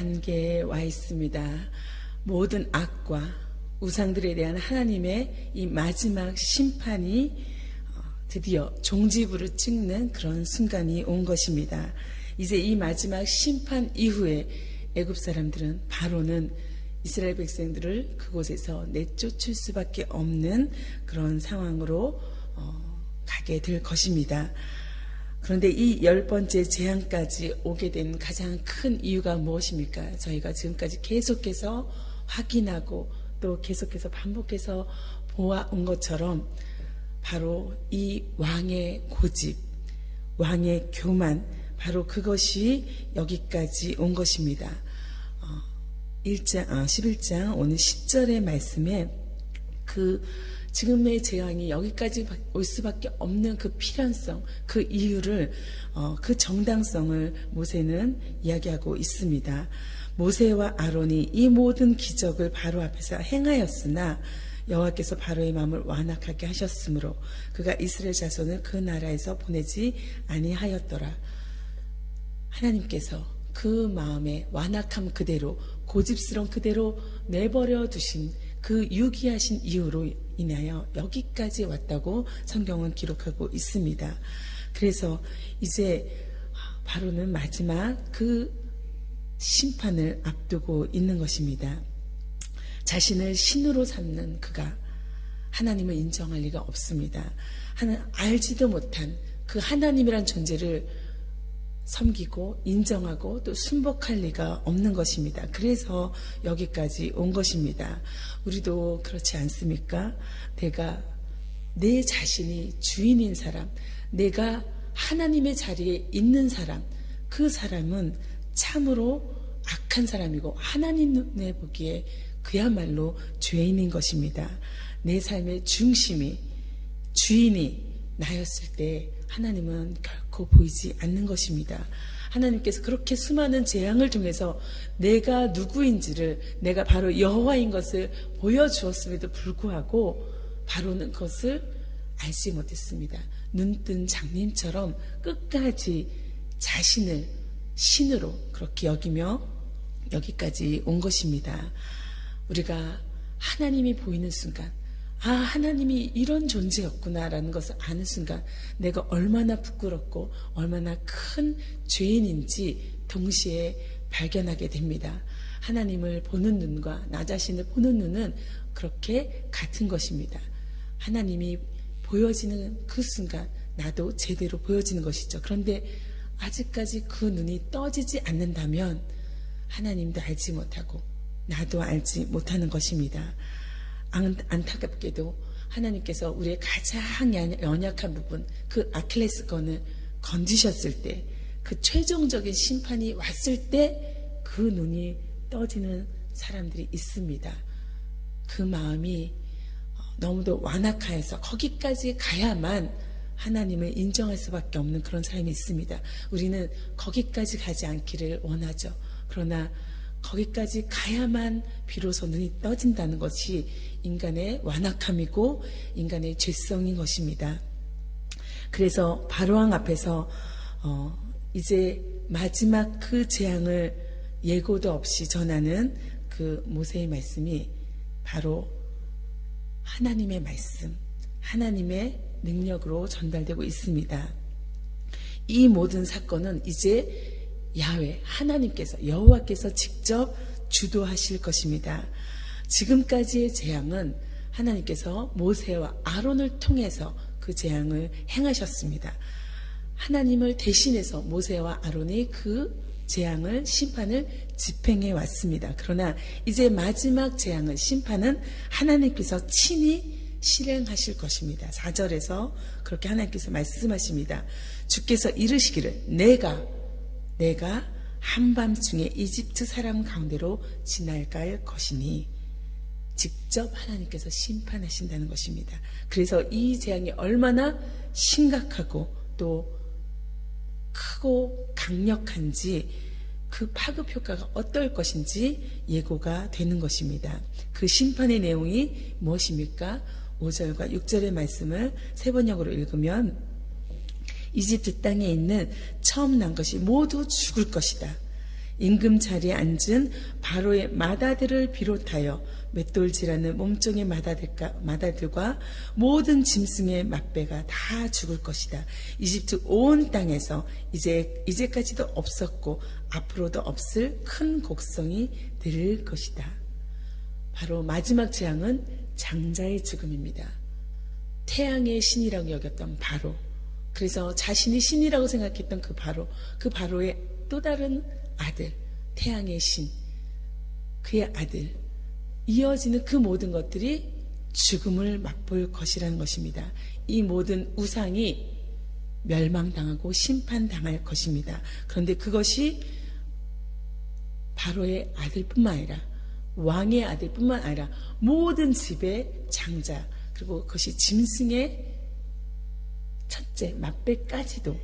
단계에 와 있습니다. 모든 악과 우상들에 대한 하나님의 이 마지막 심판이 어, 드디어 종지부를 찍는 그런 순간이 온 것입니다. 이제 이 마지막 심판 이후에 애굽 사람들은 바로는 이스라엘 백성들을 그곳에서 내쫓을 수밖에 없는 그런 상황으로 어, 가게 될 것입니다. 그런데 이 열 번째 재앙까지 오게 된 가장 큰 이유가 무엇입니까? 저희가 지금까지 계속해서 확인하고 또 계속해서 반복해서 보아온 것처럼 바로 이 왕의 고집, 왕의 교만, 바로 그것이 여기까지 온 것입니다. 1장, 아, 11장 오늘 10절의 말씀에 그 지금의 재앙이 여기까지 올 수밖에 없는 그 필연성, 그 이유를, 어, 그 정당성을 모세는 이야기하고 있습니다. 모세와 아론이 이 모든 기적을 바로 앞에서 행하였으나 여호와께서 바로의 마음을 완악하게 하셨으므로 그가 이스라엘 자손을 그 나라에서 보내지 아니하였더라. 하나님께서 그 마음의 완악함 그대로 고집스러운 그대로 내버려 두신 그 유기하신 이유로 인하여 여기까지 왔다고 성경은 기록하고 있습니다. 그래서 이제 바로는 마지막 그 심판을 앞두고 있는 것입니다. 자신을 신으로 삼는 그가 하나님을 인정할 리가 없습니다. 하나 알지도 못한 그 하나님이란 존재를 섬기고 인정하고 또 순복할 리가 없는 것입니다. 그래서 여기까지 온 것입니다. 우리도 그렇지 않습니까? 내가 내 자신이 주인인 사람, 내가 하나님의 자리에 있는 사람, 그 사람은 참으로 악한 사람이고 하나님 눈에 보기에 그야말로 죄인인 것입니다. 내 삶의 중심이 주인이 나였을 때 하나님은 결코 보이지 않는 것입니다. 하나님께서 그렇게 수많은 재앙을 통해서 내가 누구인지를 내가 바로 여호와인 것을 보여주었음에도 불구하고 바로는 그것을 알지 못했습니다. 눈뜬 장님처럼 끝까지 자신을 신으로 그렇게 여기며 여기까지 온 것입니다. 우리가 하나님이 보이는 순간 아, 하나님이 이런 존재였구나라는 것을 아는 순간 내가 얼마나 부끄럽고 얼마나 큰 죄인인지 동시에 발견하게 됩니다. 하나님을 보는 눈과 나 자신을 보는 눈은 그렇게 같은 것입니다. 하나님이 보여지는 그 순간 나도 제대로 보여지는 것이죠. 그런데 아직까지 그 눈이 떠지지 않는다면 하나님도 알지 못하고 나도 알지 못하는 것입니다. 안, 안타깝게도 하나님께서 우리의 가장 연약한 부분, 그 아킬레스건을 건지셨을 때, 그 최종적인 심판이 왔을 때 그 눈이 떠지는 사람들이 있습니다. 그 마음이 너무도 완악하여서 거기까지 가야만 하나님을 인정할 수밖에 없는 그런 사람이 있습니다. 우리는 거기까지 가지 않기를 원하죠. 그러나 거기까지 가야만 비로소 눈이 떠진다는 것이 인간의 완악함이고 인간의 죄성인 것입니다. 그래서 바로왕 앞에서 어, 이제 마지막 그 재앙을 예고도 없이 전하는 그 모세의 말씀이 바로 하나님의 말씀, 하나님의 능력으로 전달되고 있습니다. 이 모든 사건은 이제 야훼 하나님께서 여호와께서 직접 주도하실 것입니다. 지금까지의 재앙은 하나님께서 모세와 아론을 통해서 그 재앙을 행하셨습니다. 하나님을 대신해서 모세와 아론이 그 재앙을 심판을 집행해 왔습니다. 그러나 이제 마지막 재앙은 심판은 하나님께서 친히 실행하실 것입니다. 4절에서 그렇게 하나님께서 말씀하십니다. 주께서 이르시기를 내가 내가 한밤중에 이집트 사람 가운데로 지나갈 것이니 직접 하나님께서 심판하신다는 것입니다. 그래서 이 재앙이 얼마나 심각하고 또 크고 강력한지 그 파급 효과가 어떨 것인지 예고가 되는 것입니다. 그 심판의 내용이 무엇입니까? 5절과 6절의 말씀을 세 번역으로 읽으면 이집트 땅에 있는 처음 난 것이 모두 죽을 것이다. 임금 자리에 앉은 바로의 마다들을 비롯하여 맷돌질하는 몸종의 마다들과, 마다들과 모든 짐승의 맛배가 다 죽을 것이다. 이집트 온 땅에서 이제 이제까지도 없었고 앞으로도 없을 큰 곡성이 될 것이다. 바로 마지막 재앙은 장자의 죽음입니다. 태양의 신이라고 여겼던 바로. 그래서 자신이 신이라고 생각했던 그 바로, 그 바로의 또 다른 아들, 태양의 신, 그의 아들, 이어지는 그 모든 것들이 죽음을 맛볼 것이라는 것입니다. 이 모든 우상이 멸망당하고 심판당할 것입니다. 그런데 그것이 바로의 아들뿐만 아니라 왕의 아들뿐만 아니라 모든 집의 장자 그리고 그것이 짐승의 첫째 맛배까지도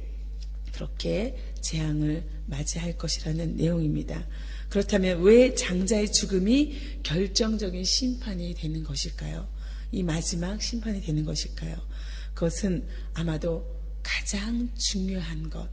그렇게 재앙을 맞이할 것이라는 내용입니다. 그렇다면 왜 장자의 죽음이 결정적인 심판이 되는 것일까요? 이 마지막 심판이 되는 것일까요? 그것은 아마도 가장 중요한 것,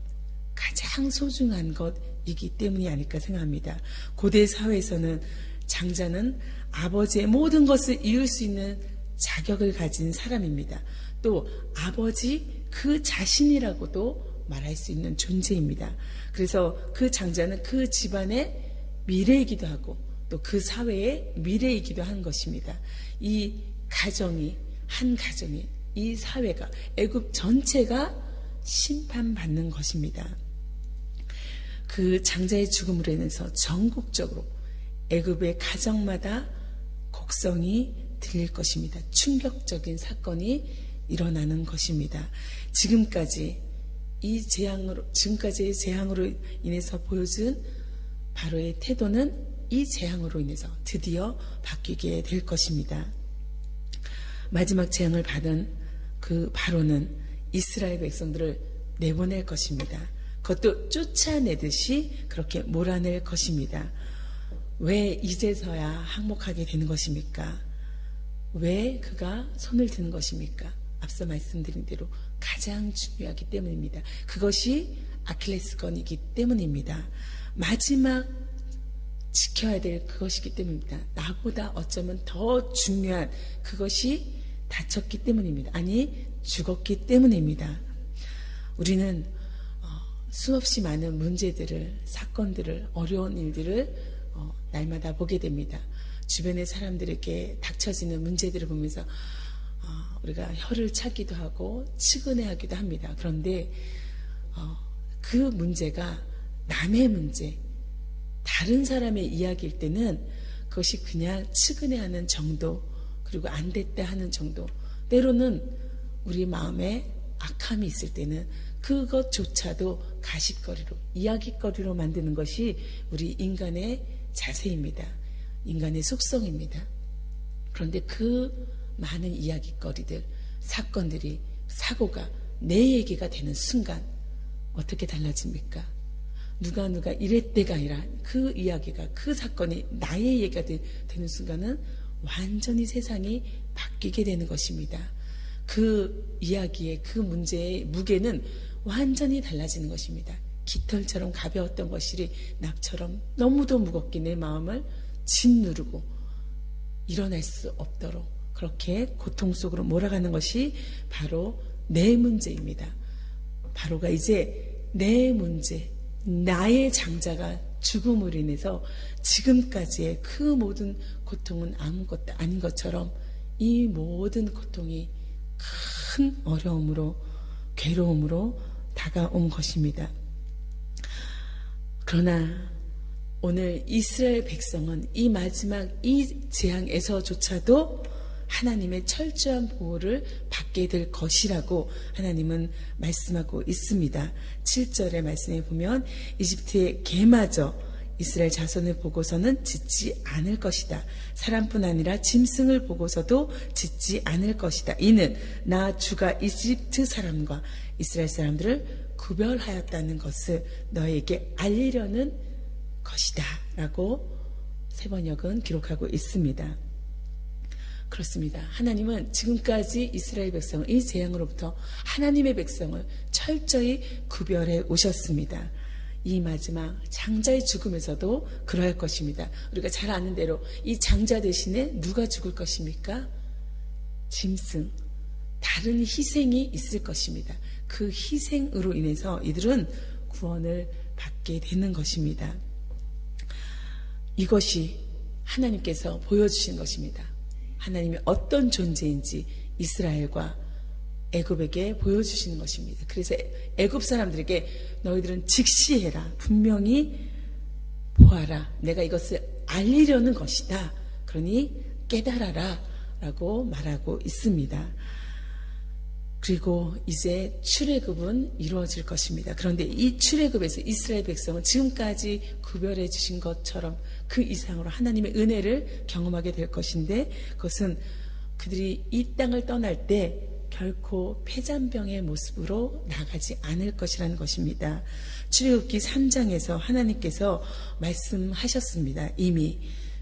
가장 소중한 것이기 때문이 아닐까 생각합니다. 고대 사회에서는 장자는 아버지의 모든 것을 이룰 수 있는 자격을 가진 사람입니다. 또 아버지 그 자신이라고도 말할 수 있는 존재입니다. 그래서 그 장자는 그 집안의 미래이기도 하고 또 그 사회의 미래이기도 한 것입니다. 이 가정이 한 가정이 이 사회가 애굽 전체가 심판받는 것입니다. 그 장자의 죽음으로 인해서 전국적으로 애굽의 가정마다 곡성이 들릴 것입니다. 충격적인 사건이 일어나는 것입니다. 지금까지 이 재앙으로 지금까지의 재앙으로 인해서 보여준 바로의 태도는 이 재앙으로 인해서 드디어 바뀌게 될 것입니다. 마지막 재앙을 받은 그 바로는 이스라엘 백성들을 내보낼 것입니다. 그것도 쫓아내듯이 그렇게 몰아낼 것입니다. 왜 이제서야 항복하게 되는 것입니까? 왜 그가 손을 드는 것입니까? 앞서 말씀드린 대로 가장 중요하기 때문입니다. 그것이 아킬레스건이기 때문입니다. 마지막 지켜야 될 그것이기 때문입니다. 나보다 어쩌면 더 중요한 그것이 다쳤기 때문입니다. 아니, 죽었기 때문입니다. 우리는 어, 수없이 많은 문제들을, 사건들을, 어려운 일들을 어, 날마다 보게 됩니다. 주변의 사람들에게 닥쳐지는 문제들을 보면서 어, 우리가 혀를 차기도 하고 측은해하기도 합니다. 그런데 그 문제가 남의 문제, 다른 사람의 이야기일 때는 그것이 그냥 측은해하는 정도 그리고 안 됐다 하는 정도 때로는 우리 마음에 악함이 있을 때는 그것조차도 가십거리로 이야기거리로 만드는 것이 우리 인간의 자세입니다. 인간의 속성입니다. 그런데 그 많은 이야기거리들 사건들이 사고가 내 얘기가 되는 순간 어떻게 달라집니까? 누가 누가 이랬대가 아니라 그 이야기가 그 사건이 나의 얘기가 되, 는 순간은 완전히 세상이 바뀌게 되는 것입니다. 그 이야기의 그 문제의 무게는 완전히 달라지는 것입니다. 깃털처럼 가벼웠던 것이 낙처럼 너무도 무겁게 내 마음을 짓누르고 일어날 수 없도록 그렇게 고통 속으로 몰아가는 것이 바로 내 문제입니다. 바로가 이제 내 문제, 나의 장자가 죽음으로 인해서 지금까지의 그 모든 고통은 아무것도 아닌 것처럼 이 모든 고통이 큰 어려움으로 괴로움으로 다가온 것입니다. 그러나 오늘 이스라엘 백성은 이 마지막 이 재앙에서조차도 하나님의 철저한 보호를 받게 될 것이라고 하나님은 말씀하고 있습니다. 7절의 말씀에 보면 이집트의 개마저 이스라엘 자손을 보고서는 짓지 않을 것이다. 사람뿐 아니라 짐승을 보고서도 짓지 않을 것이다. 이는 나 주가 이집트 사람과 이스라엘 사람들을 구별하였다는 것을 너에게 알리려는 것이다. 라고 세번역은 기록하고 있습니다. 그렇습니다. 하나님은 지금까지 이스라엘 백성을 이 재앙으로부터 하나님의 백성을 철저히 구별해 오셨습니다. 이 마지막 장자의 죽음에서도 그러할 것입니다. 우리가 잘 아는 대로 이 장자 대신에 누가 죽을 것입니까? 짐승, 다른 희생이 있을 것입니다. 그 희생으로 인해서 이들은 구원을 받게 되는 것입니다. 이것이 하나님께서 보여주신 것입니다. 하나님이 어떤 존재인지 이스라엘과 애굽에게 보여주시는 것입니다. 그래서 애굽 사람들에게 너희들은 직시해라. 분명히 보아라. 내가 이것을 알리려는 것이다. 그러니 깨달아라. 라고 말하고 있습니다. 그리고 이제 출애굽은 이루어질 것입니다. 그런데 이 출애굽에서 이스라엘 백성은 지금까지 구별해 주신 것처럼 그 이상으로 하나님의 은혜를 경험하게 될 것인데 그것은 그들이 이 땅을 떠날 때 결코 폐잔병의 모습으로 나가지 않을 것이라는 것입니다. 출애굽기 3장에서 하나님께서 말씀하셨습니다. 이미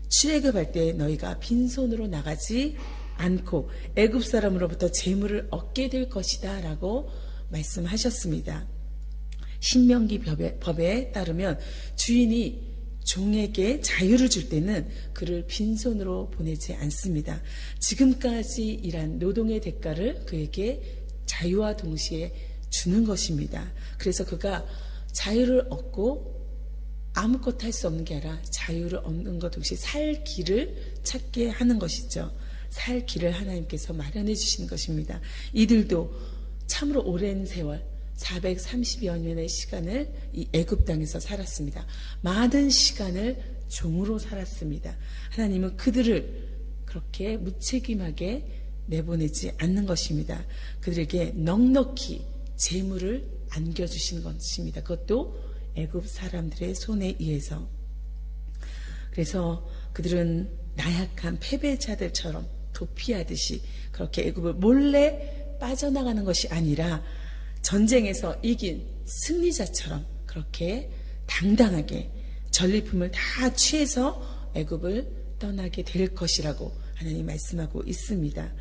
출애굽할 때 너희가 빈손으로 나가지 않고 애굽 사람으로부터 재물을 얻게 될 것이다 라고 말씀하셨습니다. 신명기 법에 따르면 주인이 종에게 자유를 줄 때는 그를 빈손으로 보내지 않습니다. 지금까지 일한 노동의 대가를 그에게 자유와 동시에 주는 것입니다. 그래서 그가 자유를 얻고 아무것도 할 수 없는 게 아니라 자유를 얻는 것 동시에 살 길을 찾게 하는 것이죠. 살 길을 하나님께서 마련해 주시는 것입니다. 이들도 참으로 오랜 세월 430여 년의 시간을 이 애굽 땅에서 살았습니다. 많은 시간을 종으로 살았습니다. 하나님은 그들을 그렇게 무책임하게 내보내지 않는 것입니다. 그들에게 넉넉히 재물을 안겨주시는 것입니다. 그것도 애굽 사람들의 손에 의해서. 그래서 그들은 나약한 패배자들처럼 도피하듯이 그렇게 애굽을 몰래 빠져나가는 것이 아니라 전쟁에서 이긴 승리자처럼 그렇게 당당하게 전리품을 다 취해서 애굽을 떠나게 될 것이라고 하나님 말씀하고 있습니다.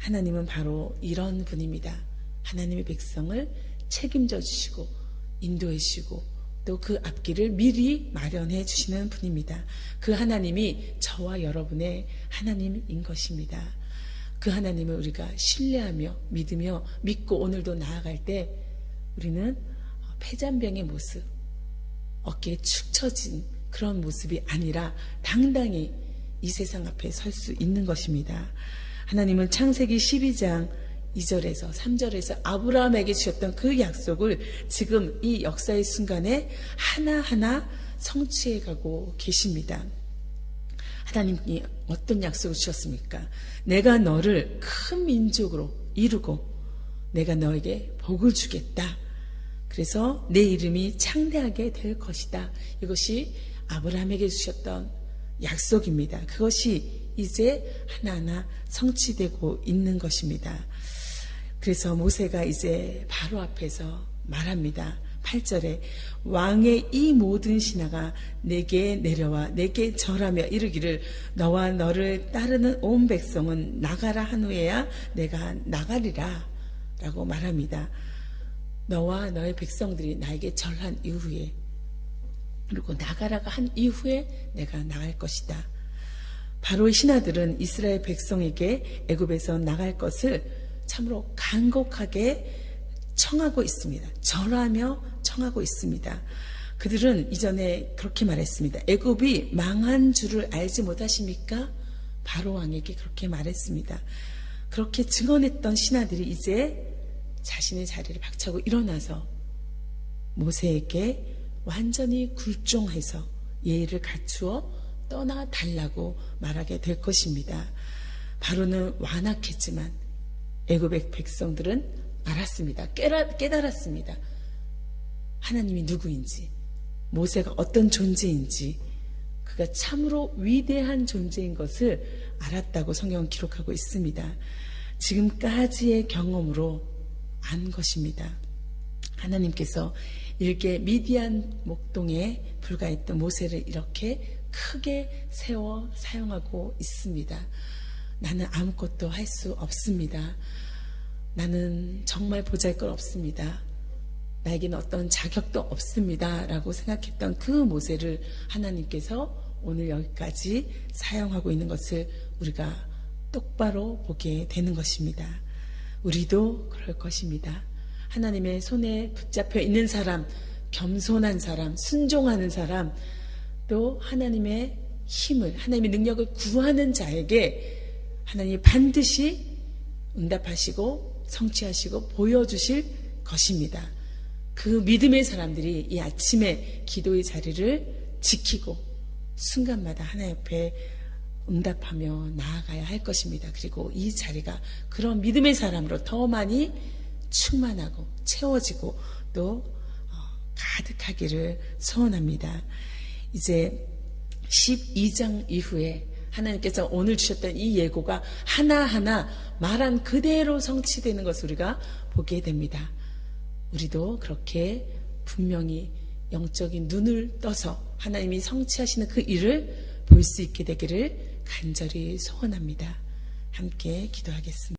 하나님은 바로 이런 분입니다. 하나님의 백성을 책임져 주시고 인도해 주시고 또 그 앞길을 미리 마련해 주시는 분입니다. 그 하나님이 저와 여러분의 하나님인 것입니다. 그 하나님을 우리가 신뢰하며 믿으며 믿고 오늘도 나아갈 때 우리는 폐잔병의 모습, 어깨에 축 처진 그런 모습이 아니라 당당히 이 세상 앞에 설 수 있는 것입니다. 하나님은 창세기 12장 2절에서 3절에서 아브라함에게 주셨던 그 약속을 지금 이 역사의 순간에 하나하나 성취해 가고 계십니다. 하나님이 어떤 약속을 주셨습니까? 내가 너를 큰 민족으로 이루고 내가 너에게 복을 주겠다. 그래서 내 이름이 창대하게 될 것이다. 이것이 아브라함에게 주셨던 약속입니다. 그것이 이제 하나하나 성취되고 있는 것입니다. 그래서 모세가 이제 바로 앞에서 말합니다. 8절에 왕의 이 모든 신하가 내게 내려와 내게 절하며 이르기를 너와 너를 따르는 온 백성은 나가라 한 후에야 내가 나가리라 라고 말합니다. 너와 너의 백성들이 나에게 절한 이후에 그리고 나가라가 한 이후에 내가 나갈 것이다. 바로 신하들은 이스라엘 백성에게 애굽에서 나갈 것을 참으로 간곡하게 청하고 있습니다. 절하며 청하고 있습니다. 그들은 이전에 그렇게 말했습니다. 애굽이 망한 줄을 알지 못하십니까? 바로 왕에게 그렇게 말했습니다. 그렇게 증언했던 신하들이 이제 자신의 자리를 박차고 일어나서 모세에게 완전히 굴종해서 예의를 갖추어 떠나 달라고 말하게 될 것입니다. 바로는 완악했지만 애굽의 백성들은 알았습니다. 깨라, 깨달았습니다. 하나님이 누구인지, 모세가 어떤 존재인지, 그가 참으로 위대한 존재인 것을 알았다고 성경은 기록하고 있습니다. 지금까지의 경험으로 안 것입니다. 하나님께서 일개 미디안 목동에 불과했던 모세를 이렇게 크게 세워 사용하고 있습니다. 나는 아무것도 할 수 없습니다. 나는 정말 보잘 것 없습니다. 나에게는 어떤 자격도 없습니다. 라고 생각했던 그 모세를 하나님께서 오늘 여기까지 사용하고 있는 것을 우리가 똑바로 보게 되는 것입니다. 우리도 그럴 것입니다. 하나님의 손에 붙잡혀 있는 사람, 겸손한 사람, 순종하는 사람, 또 하나님의 힘을, 하나님의 능력을 구하는 자에게 하나님이 반드시 응답하시고 성취하시고 보여주실 것입니다. 그 믿음의 사람들이 이 아침에 기도의 자리를 지키고 순간마다 하나님 옆에 응답하며 나아가야 할 것입니다. 그리고 이 자리가 그런 믿음의 사람으로 더 많이 충만하고 채워지고 또 어, 가득하기를 소원합니다. 이제 12장 이후에 하나님께서 오늘 주셨던 이 예고가 하나하나 말한 그대로 성취되는 것을 우리가 보게 됩니다. 우리도 그렇게 분명히 영적인 눈을 떠서 하나님이 성취하시는 그 일을 볼 수 있게 되기를 간절히 소원합니다. 함께 기도하겠습니다.